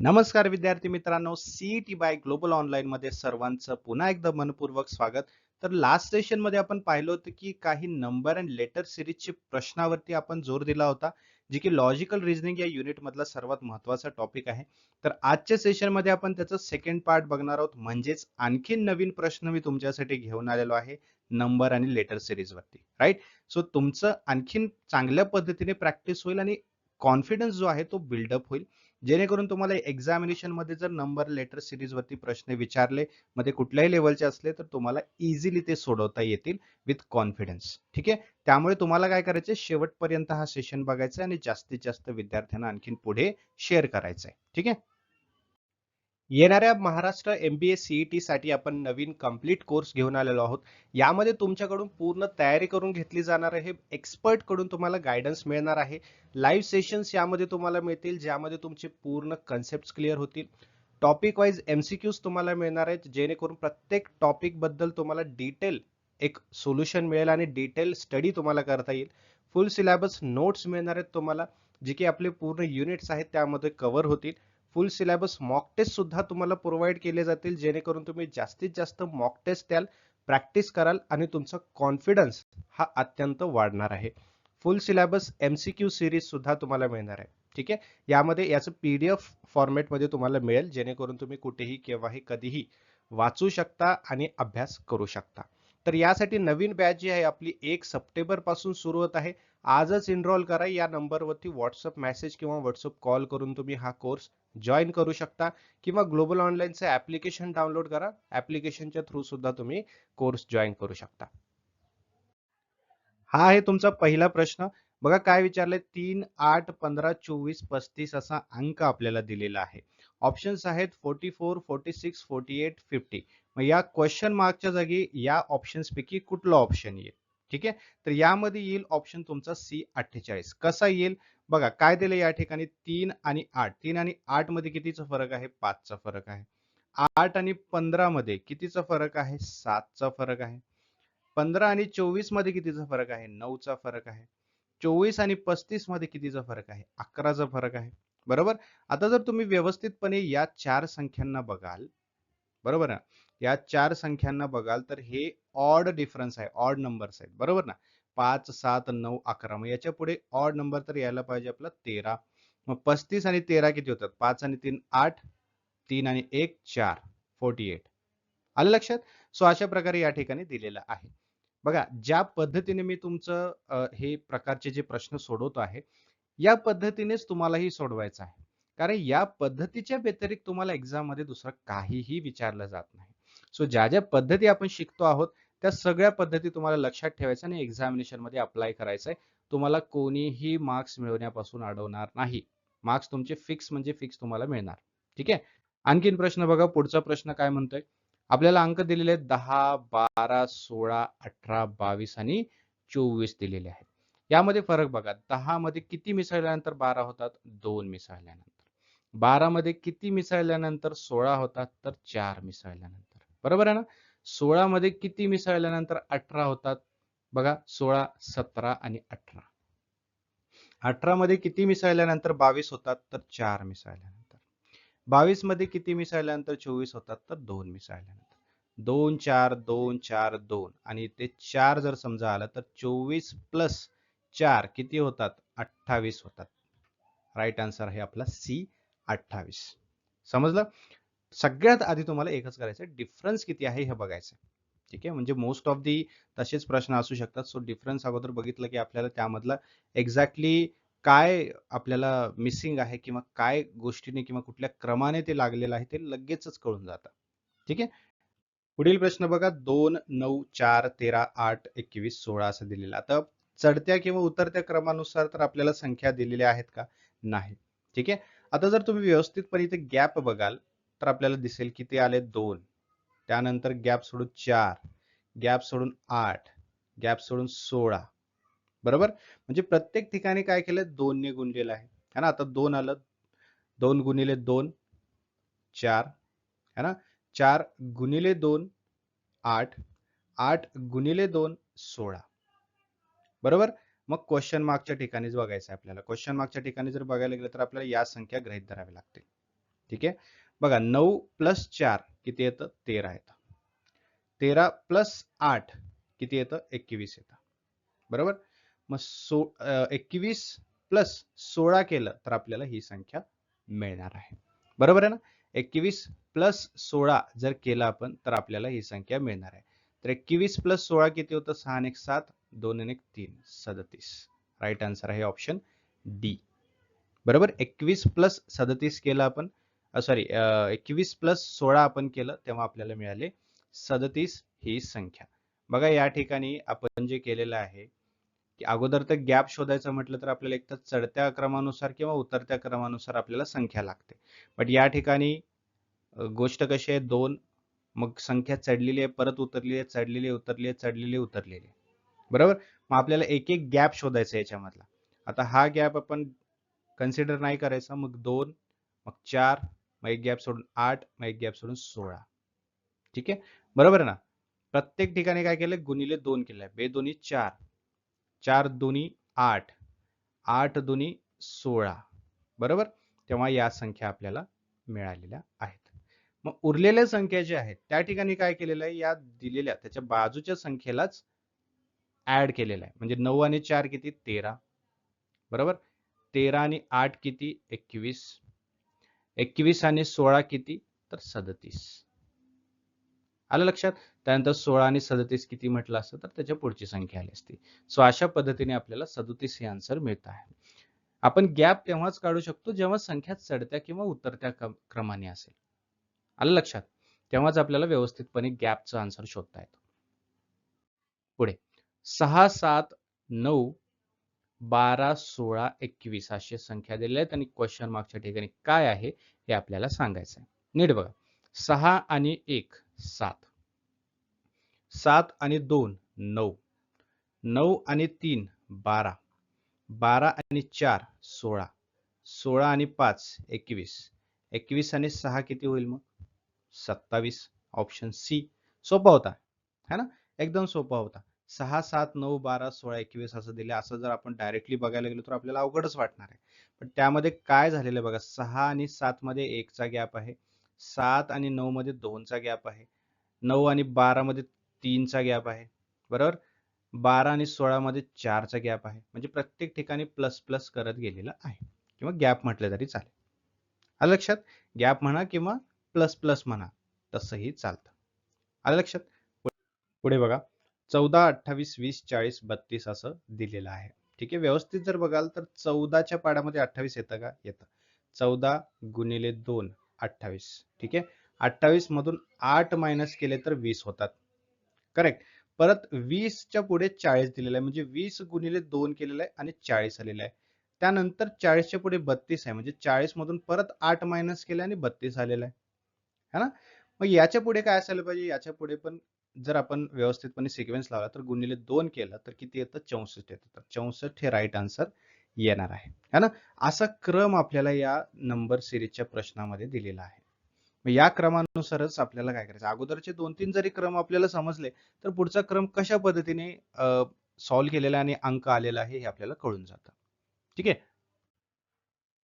नमस्कार विद्यार्थी मित्रांनो सीईटी बाय ग्लोबल ऑनलाईन मध्ये सर्वांचं पुन्हा एकदा मनपूर्वक स्वागत. तर लास्ट सेशनमध्ये आपण पाहिलं होतं की काही नंबर अँड लेटर सिरीजचे प्रश्नावरती आपण जोर दिला होता जे की लॉजिकल रिझनिंग या युनिट मधला सर्वात महत्त्वाचा टॉपिक आहे. तर आजच्या सेशनमध्ये आपण त्याचं सेकंड पार्ट बघणार आहोत. म्हणजेच आणखीन नवीन प्रश्न मी तुमच्यासाठी घेऊन आलेलो आहे नंबर आणि लेटर सिरीज वरती. राईट सो तुमचं आणखीन चांगल्या पद्धतीने प्रॅक्टिस होईल आणि कॉन्फिडन्स जो आहे तो बिल्डअप होईल. जेणेकरून तुम्हाला एक्झामिनेशनमध्ये जर नंबर लेटर सिरीज वरती प्रश्न विचारले मध्ये कुठल्याही लेवलचे असले तर तुम्हाला इझिली ते सोडवता येतील विथ कॉन्फिडन्स ठीक आहे? त्यामुळे तुम्हाला काय करायचं शेवटपर्यंत हा सेशन बघायचा आणि जास्तीत जास्त विद्यार्थ्यांना आणखीन पुढे शेअर करायचं आहे ठीक आहे? येणाऱ्या Maharashtra M B S CET साठी आपण नवीन कंप्लीट कोर्स घेऊन आलेलो आहोत. यामध्ये तुमच्याकडून पूर्ण तयारी करून घेतली जाणार आहे. एक्सपर्टकडून तुम्हाला गायडन्स मिळणार आहे. लाईव्ह सेशन्स यामध्ये तुम्हाला मिळतील ज्यामध्ये तुमचे पूर्ण कन्सेप्ट क्लिअर होतील. टॉपिक वाईज एमसीक्यूज तुम्हाला मिळणार आहेत जेणेकरून प्रत्येक टॉपिकबद्दल तुम्हाला डिटेल एक सोल्युशन मिळेल आणि डिटेल स्टडी तुम्हाला करता येईल. फुल सिलेबस नोट्स मिळणार आहेत तुम्हाला जे की आपले पूर्ण युनिट्स आहेत त्यामध्ये कव्हर होतील. फुल सिलेबस मॉक टेस्ट सुद्धा तुम्हाला प्रोव्हाइड केले जातील. जेणेकरून तुम्ही जास्तीत जास्त मॉक टेस्ट द्याल प्रॅक्टिस कराल आणि तुमचा कॉन्फिडन्स हा अत्यंत वाढणार आहे. फुल सिलेबस एमसीक्यू सिरीज सुद्धा तुम्हाला मिळणार आहे. ठीक आहे? यामध्ये याचं पीडीएफ फॉर्मॅटमध्ये तुम्हाला मिळेल जेणेकरून तुम्ही कुठेही केव्हाही कधीही वाचू शकता आणि अभ्यास करू शकता. तर यासाठी नवीन बॅच जी आहे आपली एक सप्टेंबरपासून सुरू होत आहे. आजच इनरोल करा. या नंबरवरती व्हॉट्सअप मेसेज किंवा व्हॉट्सअप कॉल करून तुम्ही हा कोर्स जॉईन करू शकता. किंवा ग्लोबल ऑनलाईनचं ऍप्लिकेशन डाउनलोड करा. ऍप्लिकेशनच्या थ्रू सुद्धा तुम्ही कोर्स जॉईन करू शकता. हा आहे तुमचा पहिला प्रश्न. बघा काय विचारले तीन आठ पंधरा चोवीस पस्तीस असा अंक आपल्याला दिलेला आहे. ऑप्शन्स आहेत forty four forty six forty eight fifty मग या क्वेश्चन मार्कच्या जागी या ऑप्शन्स पैकी कुठलं ऑप्शन येईल? ठीक आहे? तर यामध्ये येईल ऑप्शन तुमचा सी अठ्ठेचाळीस. कसा येईल? बघा काय दिलं या ठिकाणी? तीन आणि आठ. तीन आणि आठमध्ये कितीचा फरक आहे? पाचचा फरक आहे. आठ आणि पंधरा मध्ये कितीचा फरक आहे? सातचा फरक आहे. पंधरा आणि चोवीसमध्ये कितीचा फरक आहे? नऊचा फरक आहे. चोवीस आणि पस्तीसमध्ये कितीचा फरक आहे? अकराचा फरक आहे. बरोबर? आता जर तुम्ही व्यवस्थितपणे या चार संख्यांना बघाल बरोबर ना? या चार संख्यांना बघाल तर हे ऑड डिफरन्स आहे ऑड नंबर्स आहेत. बरोबर ना? पाच सात नऊ अकरा. मग याच्यापुढे ऑड नंबर तर यायला पाहिजे आपला तेरा. मग पस्तीस आणि तेरा किती होतात? पाच आणि तीन आठ. तीन आणि एक चार. फोर्टी एट आलं लक्षात? सो अशा प्रकारे या ठिकाणी दिलेलं आहे. बघा ज्या पद्धतीने मी तुमचं हे प्रकारचे जे प्रश्न सोडवतो आहे या पद्धतीनेच तुम्हालाही सोडवायचं आहे. कारण या पद्धतीच्या व्यतिरिक्त तुम्हाला एक्झाममध्ये दुसरं काहीही विचारलं जात नाही. सो ज्या ज्या पद्धती आपण शिकतो आहोत त्या सगळ्या पद्धती तुम्हाला लक्षात ठेवायचं आणि एक्झामिनेशनमध्ये अप्लाय करायचंय. तुम्हाला कोणीही मार्क्स मिळवण्यापासून अडवणार नाही. मार्क्स तुमचे फिक्स म्हणजे फिक्स तुम्हाला मिळणार. ठीक आहे? आणखीन प्रश्न बघा पुढचा प्रश्न काय म्हणतोय? आपल्याला अंक दिलेले आहेत दहा बारा सोळा अठरा बावीस आणि चोवीस दिलेले आहेत. यामध्ये फरक बघा दहा मध्ये किती मिसळल्यानंतर बारा होतात? दोन मिसळल्यानंतर. बारा मध्ये किती मिसळल्यानंतर सोळा होतात? तर चार मिसळल्यानंतर. बरोबर आहे ना? सोळा मध्ये किती मिसळल्यानंतर अठरा होतात? बघा सोळा सतरा आणि अठरा. अठरा मध्ये किती मिसळल्यानंतर बावीस होतात? तर चार मिसळल्यानंतर बावीसमध्ये किती मिसळल्यानंतर चोवीस होतात? तर दोन मिसळल्यानंतर दोन चार दोन चार दोन. आणि ते चार जर समजा आलं तर चोवीस प्लस चार किती होतात? अठ्ठावीस होतात. राईट आन्सर आहे आपला सी अठ्ठावीस. समजलं? सगळ्यात आधी तुम्हाला एकच करायचं डिफरन्स किती आहे हे बघायचं ठीक आहे? म्हणजे मोस्ट ऑफ दी तसेच प्रश्न असू शकतात. सो डिफरन्स अगोदर बघितलं की आपल्याला त्यामधला एक्झॅक्टली काय आपल्याला मिसिंग आहे किंवा काय गोष्टीने किंवा कुठल्या क्रमाने ते लागलेलं आहे ते लगेचच कळून जातं. ठीक आहे? पुढील प्रश्न बघा. दोन नऊ चार तेरा आठ एकवीस सोळा असं दिलेलं. आता चढत्या किंवा उतरत्या क्रमानुसार तर आपल्याला संख्या दिलेल्या आहेत का? नाही. ठीक आहे? आता जर तुम्ही व्यवस्थितपणे इथे गॅप बघाल तर आपल्याला दिसेल की ते आले दोन. त्यानंतर गॅप सोडून चार गॅप सोडून आठ गॅप सोडून सोळा. बरोबर? म्हणजे प्रत्येक ठिकाणी काय केलं? दोनने गुणलेलं आहे. है ना? आता दोन आलं. दोन गुणिले दोन चार. है ना? चार गुणिले दोन आठ. आठ गुणिले दोन सोळा. बरोबर? मग क्वेश्चन मार्कच्या ठिकाणीच बघायचं आहे आपल्याला. क्वेश्चन मार्कच्या ठिकाणी जर बघायला गेलं तर आपल्याला या संख्या गृहीत धराव्या लागतील ठीक आहे? बघा नऊ प्लस चार किती येतं? तेरा येतं. तेरा प्लस आठ किती येतं? एकवीस येतं. बरोबर? मग सो एकवीस प्लस सोळा केलं तर आपल्याला ही संख्या मिळणार आहे. बरोबर आहे ना? एकवीस प्लस सोळा जर केलं आपण तर आपल्याला ही संख्या मिळणार आहे. तर एकवीस प्लस सोळा किती होतं? सहा आणि एक सात दोन एक तीन सदतीस. राईट आन्सर आहे ऑप्शन डी बरोबर? एकवीस प्लस सदतीस केलं आपण सॉरी एकवीस प्लस सोळा आपण केलं तेव्हा आपल्याला मिळाले सदतीस ही संख्या. बघा या ठिकाणी आपण जे केलेलं आहे की अगोदर तर गॅप शोधायचं म्हटलं तर आपल्याला एक तर चढत्या क्रमानुसार किंवा उतरत्या क्रमानुसार आपल्याला संख्या लागते. बट या ठिकाणी गोष्ट कशी आहे दोन मग संख्या चढलेली आहे परत उतरलेली आहे चढलेली आहे उतरली आहे चढलेली उतरलेली आहे. बरोबर? मग आपल्याला एक एक गॅप शोधायचा याच्यामधला. आता हा गॅप आपण कन्सिडर नाही करायचा मग दोन मग चार मग एक गॅप सोडून आठ मग एक गॅप सोडून सोळा. ठीक आहे? बरोबर आहे ना? प्रत्येक ठिकाणी काय केलंय? गुणिले दोन केलंय. बे दोन्ही चार. चार दोन्ही आठ. आठ दोन्ही सोळा. बरोबर? तेव्हा या संख्या आपल्याला मिळालेल्या आहेत. मग उरलेल्या संख्या ज्या आहेत त्या ठिकाणी काय केलेलं आहे? या दिलेल्या त्याच्या बाजूच्या संख्येलाच ऍड केलेलं आहे. म्हणजे नऊ आणि चार किती? तेरा. बरोबर? तेरा आणि आठ किती? एकवीस. एकवीस आणि सोळा किती? तर सदतीस. आलं लक्षात? त्यानंतर सोळा आणि सदतीस किती म्हटलं असतं तर त्याच्या पुढची संख्या आली असती. सो अशा पद्धतीने आपल्याला सदतीस हे आन्सर मिळत आहे. आपण गॅप तेव्हाच काढू शकतो जेव्हा संख्या चढत्या किंवा उतरत्या क्रमाने असेल. आलं लक्षात? तेव्हाच आपल्याला व्यवस्थितपणे गॅपचं आन्सर शोधता येतो. पुढे. सहा सात नऊ बारा सोळा एकवीस अशी संख्या दिलेल्या आहेत आणि क्वेश्चन मार्कच्या ठिकाणी काय आहे हे आपल्याला सांगायचं आहे. नीट बघा. सहा आणि एक सात. सात आणि दोन नऊ. नऊ आणि तीन बारा. बारा आणि चार सोळा. सोळा आणि पाच एकवीस. एकवीस आणि सहा किती होईल मग? सत्तावीस. ऑप्शन सी सोपा होता. है ना? एकदम सोपा होता. सहा सात नऊ बारा सोळा एकवीस असं दिले. असं जर आपण डायरेक्टली बघायला गेलो तर आपल्याला अवघडच वाटणार आहे. पण त्यामध्ये काय झालेलं आहे बघा सहा आणि सात मध्ये एकचा गॅप आहे. सात आणि नऊ मध्ये दोनचा गॅप आहे. नऊ आणि बारा मध्ये तीनचा गॅप आहे. बरोबर? बारा आणि सोळा मध्ये चारचा गॅप आहे. म्हणजे प्रत्येक ठिकाणी प्लस प्लस करत गेलेला आहे. किंवा गॅप म्हटलं तरी चालेल. आलं लक्षात? गॅप म्हणा किंवा प्लस प्लस म्हणा तसंही चालतं. आलं लक्षात? पुढे बघा. चौदा अठ्ठावीस वीस चाळीस बत्तीस असं दिलेलं आहे. ठीक आहे? व्यवस्थित जर बघाल तर चौदाच्या पाड्यामध्ये अठ्ठावीस येतं का? येतं. चौदा गुणिले दोन अठ्ठावीस. ठीक आहे? अठ्ठावीस मधून आठ मायनस केले तर वीस होतात. करेक्ट परत वीसच्या पुढे चाळीस दिलेलं आहे. म्हणजे वीस गुणिले दोन केलेलं आहे आणि चाळीस आलेलं आहे. त्यानंतर चाळीसच्या पुढे बत्तीस आहे. म्हणजे चाळीस मधून परत आठ मायनस केले आणि बत्तीस आलेलं आहे. है ना? मग याच्यापुढे काय असायला पाहिजे? याच्यापुढे पण जर आपण व्यवस्थितपणे सिक्वेन्स लावला तर गुणिले दोन केलं तर किती येतं? चौसष्ट येतं. तर चौसष्ट हे राईट आन्सर येणार आहे. है ना? असा क्रम आपल्याला या नंबर सिरीजच्या प्रश्नामध्ये दिलेला आहे. मग या क्रमानुसारच आपल्याला काय करायचं? अगोदरचे दोन तीन जरी क्रम आपल्याला समजले तर पुढचा क्रम कशा पद्धतीने सॉल्व्ह केलेला आणि अंक आलेला आहे हे आपल्याला कळून जातं. ठीक आहे?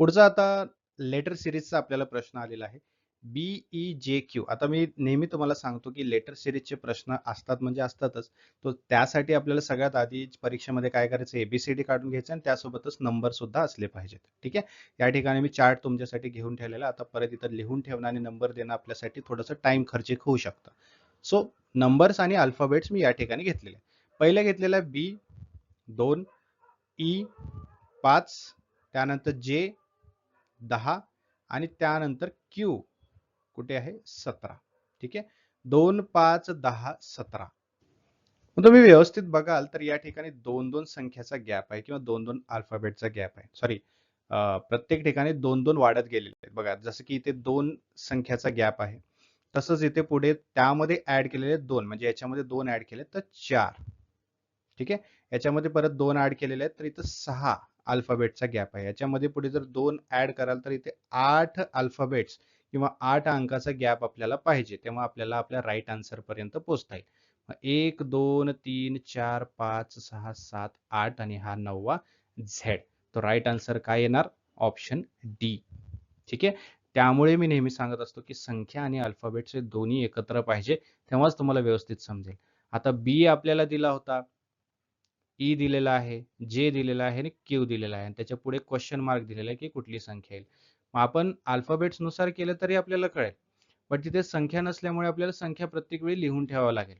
पुढचा आता लेटर सिरीजचा आपल्याला प्रश्न आलेला आहे. बीई जे क्यू. आता मी नेहमी तुम्हाला सांगतो की लेटर सिरीजचे प्रश्न असतात म्हणजे असतातच. तो त्यासाठी आपल्याला सगळ्यात आधी परीक्षेमध्ये काय करायचं? एबीसीडी काढून घ्यायचं आणि त्यासोबतच नंबर सुद्धा असले पाहिजेत. ठीक आहे? या ठिकाणी मी चार्ट तुमच्यासाठी घेऊन ठेवलेला आता परत इथं लिहून ठेवणं आणि नंबर देणं आपल्यासाठी थोडंसं टाइम खर्चिक होऊ शकतं. सो नंबर्स आणि अल्फाबेट्स मी या ठिकाणी घेतलेले पहिल्या घेतलेला बी दोन ई पाच त्यानंतर जे दहा आणि त्यानंतर क्यू. कुठे आहे? सतरा. ठीक आहे? दोन पाच दहा सतरा. तुम्ही व्यवस्थित बघाल तर या ठिकाणी दोन दोन संख्याचा गॅप आहे किंवा दोन दोन अल्फाबेटचा गॅप आहे. सॉरी प्रत्येक ठिकाणी दोन दोन वाढत गेलेले आहेत. बघा जसं की इथे दोन संख्याचा गॅप आहे तसंच इथे पुढे त्यामध्ये ऍड केलेले दोन म्हणजे याच्यामध्ये दोन ऍड केले तर चार. ठीक आहे? याच्यामध्ये परत दोन ऍड केलेले आहेत तर इथं सहा अल्फाबेटचा गॅप आहे. याच्यामध्ये पुढे जर दोन ऍड कराल तर इथे आठ अल्फाबेट्स किंवा आठ अंकाचा गॅप आपल्याला पाहिजे तेव्हा आपल्याला आपल्या राईट आन्सर पर्यंत पोहोचता येईल. एक दोन तीन चार पाच सहा सात आठ आणि हा नववा झेड तो राईट आन्सर काय येणार? ऑप्शन डी ठीक आहे? त्यामुळे मी नेहमी सांगत असतो की संख्या आणि अल्फाबेट्स दोन्ही एकत्र पाहिजे तेव्हाच तुम्हाला व्यवस्थित समजेल. आता बी आपल्याला दिला होता. ई दिलेला आहे जे दिलेला आहे आणि क्यू दिलेला आहे. आणि त्याच्या पुढे क्वेश्चन मार्क दिलेला आहे की कुठली संख्या येईल. मग आपण अल्फाबेट्सनुसार केलं तरी आपल्याला कळेल. पण तिथे संख्या नसल्यामुळे आपल्याला संख्या प्रत्येक वेळी लिहून ठेवावं लागेल.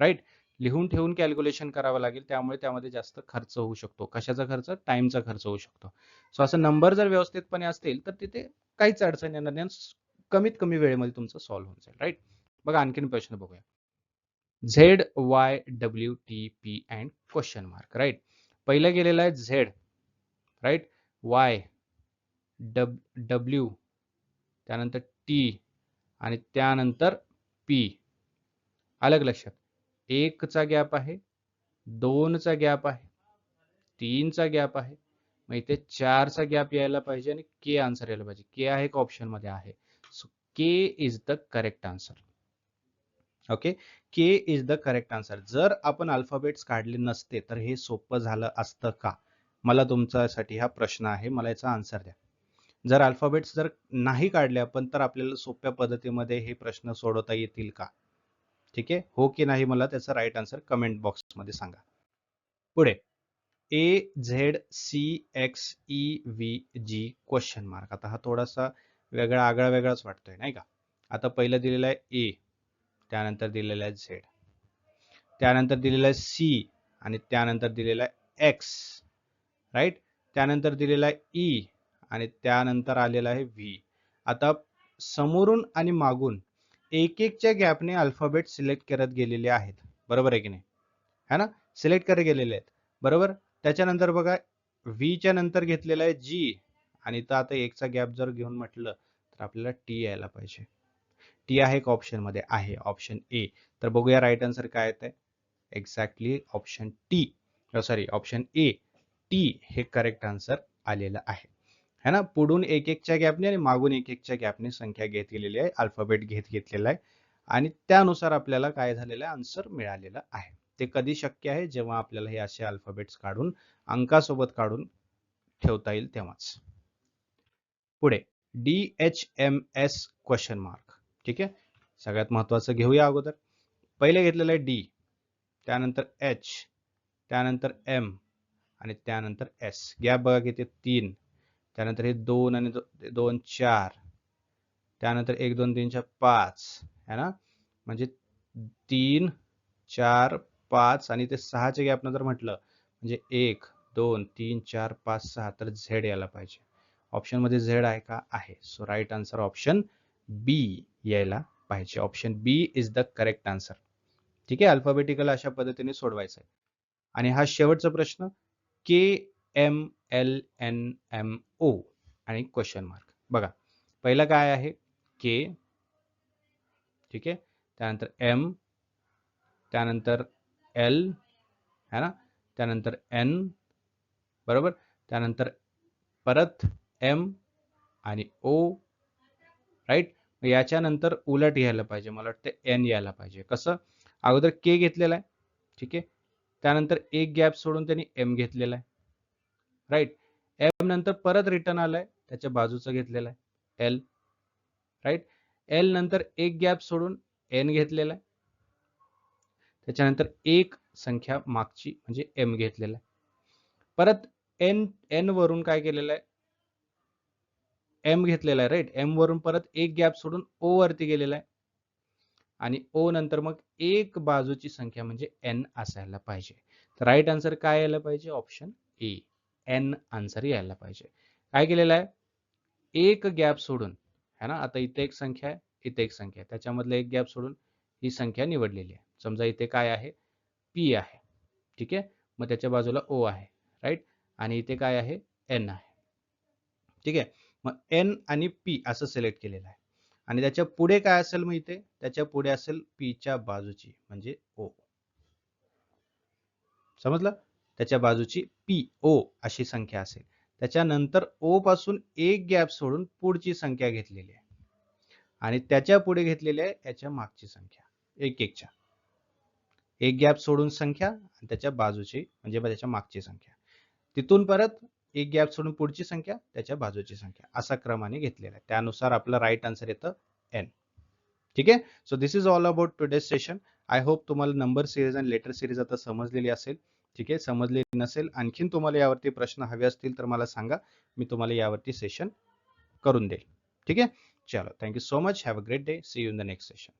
राईट लिहून ठेवून कॅल्क्युलेशन करावं लागेल. त्यामुळे त्यामध्ये जास्त खर्च होऊ शकतो. कशाचा खर्च? टाइमचा खर्च होऊ शकतो. सो असं नंबर जर व्यवस्थितपणे असतील तर तिथे काहीच अडचण येणार नाही. कमीत कमी वेळेमध्ये तुमचं सॉल्व्ह होऊन जाईल. राईट बघा आणखीन प्रश्न बघूया. Z Y W T P and question mark right पहिलं गेलेलं आहे झेड राईट वाय डब डब्ल्यू त्यानंतर टी आणि त्यानंतर पी. अलग लक्षात. एकचा गॅप आहे दोनचा गॅप आहे तीनचा गॅप आहे. मग इथे चारचा गॅप यायला पाहिजे आणि के आन्सर यायला पाहिजे. के आहे का ऑप्शनमध्ये आहे. So K is the correct answer okay K is the correct answer जर आपण अल्फाबेट्स काढले नसते तर हे सोपं झालं असतं का? मला तुमच्यासाठी हा प्रश्न आहे. मला याचा आन्सर द्या. जर अल्फाबेट्स जर नाही काढल्या पण तर आपल्याला सोप्या पद्धतीमध्ये हे प्रश्न सोडवता येतील का? ठीक आहे? हो की नाही मला त्याचा राईट आन्सर कमेंट बॉक्समध्ये सांगा. पुढे. A Z C X E V G question mark आता हा थोडासा वेगळा आगळा वेगळाच वाटतोय नाही का? आता पहिलं दिलेलं आहे ए त्यानंतर दिलेला आहे झेड त्यानंतर दिलेला आहे सी आणि त्यानंतर दिलेला आहे एक्स राईट त्यानंतर दिलेला आहे ई आणि त्यानंतर आलेला आहे व्ही आता समोरून आणि मागून एक एकच्या गॅपने अल्फाबेट सिलेक्ट करत गेलेले आहेत. बरोबर आहे की नाही? है ना? सिलेक्ट करत गेलेले आहेत. बरोबर? त्याच्यानंतर बघा व्हीच्या नंतर घेतलेला आहे जी आणि तर आता एकचा गॅप जर घेऊन म्हटलं तर आपल्याला टी यायला पाहिजे. टी आहे का ऑप्शनमध्ये आहे ऑप्शन ए तर बघूया राईट आन्सर काय येत आहे exactly option T sorry option A T हे करेक्ट आन्सर आलेलं आहे. है ना? पुढून एक एकच्या गॅपने आणि मागून एक एकच्या गॅपने संख्या घेत गेलेली आहे अल्फाबेट घेत घेतलेला आहे आणि त्यानुसार आपल्याला काय झालेलं आहे? आन्सर मिळालेलं आहे. ते कधी शक्य आहे? जेव्हा आपल्याला हे असे अल्फाबेट्स काढून अंकासोबत काढून ठेवता येईल तेव्हाच. पुढे D H M S question mark ठीक आहे? सगळ्यात महत्वाचं घेऊया अगोदर. पहिले घेतलेलं आहे डी त्यानंतर एच त्यानंतर एम आणि त्यानंतर एस गॅप बघा किती तीन. त्यानंतर हे दोन आणि दोन चार. त्यानंतर एक दोन तीन चार पाच. है ना? म्हणजे तीन चार पाच आणि ते सहाच्या गॅपनं जर म्हटलं म्हणजे एक दोन तीन चार पाच सहा तर झेड यायला पाहिजे. ऑप्शनमध्ये झेड आहे का? आहे. So right answer option B यायला पाहिजे. Option B is the correct answer ठीक आहे? अल्फाबेटिकल अशा पद्धतीने सोडवायचं आहे आणि हा शेवटचा प्रश्न K M L N M O आणि क्वेश्चन मार्क बघा पहिला काय आहे? के ठीक आहे? त्यानंतर एम त्यानंतर एल है ना? त्यानंतर एन बरोबर? त्यानंतर परत एम आणि ओ राईट याच्यानंतर उलट यायला पाहिजे. मला वाटतं एन यायला पाहिजे. कसं? अगोदर के घेतलेला आहे. ठीक आहे? त्यानंतर एक गॅप सोडून त्यांनी एम घेतलेला आहे. राईट एम नंतर परत रिटर्न आलाय त्याच्या बाजूचं घेतलेलं आहे. एल राईट एल नंतर एक गॅप सोडून एन घेतलेला आहे. त्याच्यानंतर एक संख्या मागची म्हणजे एम घेतलेला आहे. परत एन एन वरून काय केलेलं आहे? एम घेतलेला आहे राईट एम वरून परत एक गॅप सोडून ओ वरती गेलेला आहे. आणि ओ नंतर मग एक बाजूची संख्या म्हणजे एन असायला पाहिजे. तर राईट आन्सर काय यायला पाहिजे? ऑप्शन ए एन आन्सर यायला पाहिजे. काय केलेलं आहे? एक गॅप सोडून है ना? आता इथे एक संख्या आहे इथे एक संख्या आहे. त्याच्यामधलं एक गॅप सोडून ही संख्या निवडलेली आहे. समजा इथे काय आहे? पी आहे. ठीक आहे? मग त्याच्या बाजूला ओ आहे. राईट आणि इथे काय आहे? एन आहे. ठीक आहे? मग एन आणि पी असं सिलेक्ट केलेलं आहे. आणि त्याच्या पुढे काय असेल मग इथे? त्याच्या पुढे असेल पीच्या बाजूची म्हणजे ओ समजलं? त्याच्या बाजूची पी ओ अशी संख्या असेल. त्याच्यानंतर ओ पासून एक गॅप सोडून पुढची संख्या घेतलेली आहे. आणि त्याच्या पुढे घेतलेली आहे याच्या मागची संख्या. एक एकच्या एक गॅप सोडून संख्या आणि त्याच्या बाजूची म्हणजे त्याच्या मागची संख्या. तिथून परत एक गॅप सोडून पुढची संख्या त्याच्या बाजूची संख्या. असा क्रमाने घेतलेला आहे. त्यानुसार आपलं राईट आन्सर येतं एन ठीक आहे? So this is all about today session I hope तुम्हाला नंबर सिरीज आणि लेटर सिरीज आता समजलेली असेल. ठीक आहे समजलेली नसेल आणखीन तुम्हाला यावरती प्रश्न हवे असतील तर मला सांगा मी तुम्हाला यावरती सेशन करून देईल. ठीक आहे? चलो thank you so much have a great day see you in the next session